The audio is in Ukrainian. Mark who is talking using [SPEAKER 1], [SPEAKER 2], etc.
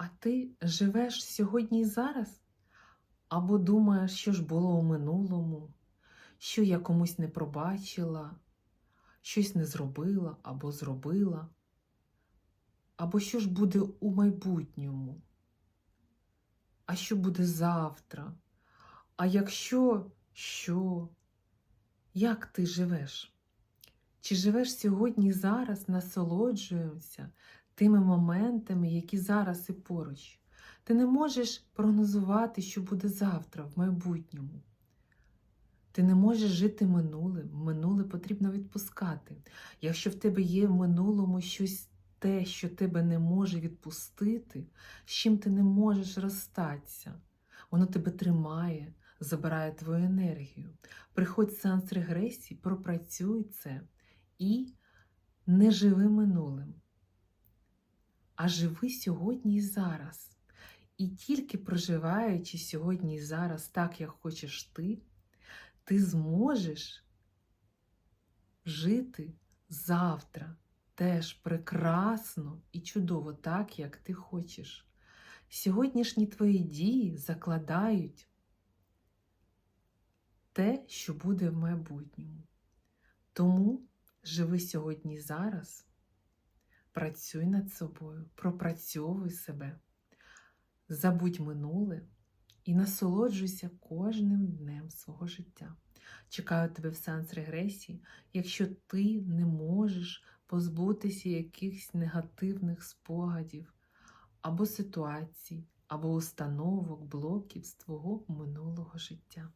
[SPEAKER 1] А ти живеш сьогодні і зараз? Або думаєш, що ж було у минулому, що я комусь не пробачила, щось не зробила або зробила, або що ж буде у майбутньому? А що буде завтра? А якщо що? Як ти живеш? Чи живеш сьогодні зараз, насолоджуємося тими моментами, які зараз і поруч? Ти не можеш прогнозувати, що буде завтра, в майбутньому. Ти не можеш жити минулим. Минуле потрібно відпускати. Якщо в тебе є в минулому щось те, що тебе не може відпустити, з чим ти не можеш розстатися, воно тебе тримає, забирає твою енергію. Приходь в сеанс регресії, пропрацюй це і не живи минулим, а живи сьогодні і зараз. І тільки проживаючи сьогодні і зараз так, як хочеш ти, ти зможеш жити завтра теж прекрасно і чудово, так, як ти хочеш. Сьогоднішні твої дії закладають те, що буде в майбутньому. Тому живи сьогодні і зараз, працюй над собою, пропрацьовуй себе, забудь минуле і насолоджуйся кожним днем свого життя. Чекаю тебе в сеанс регресії, якщо ти не можеш позбутися якихось негативних спогадів або ситуацій, або установок, блоків з твого минулого життя.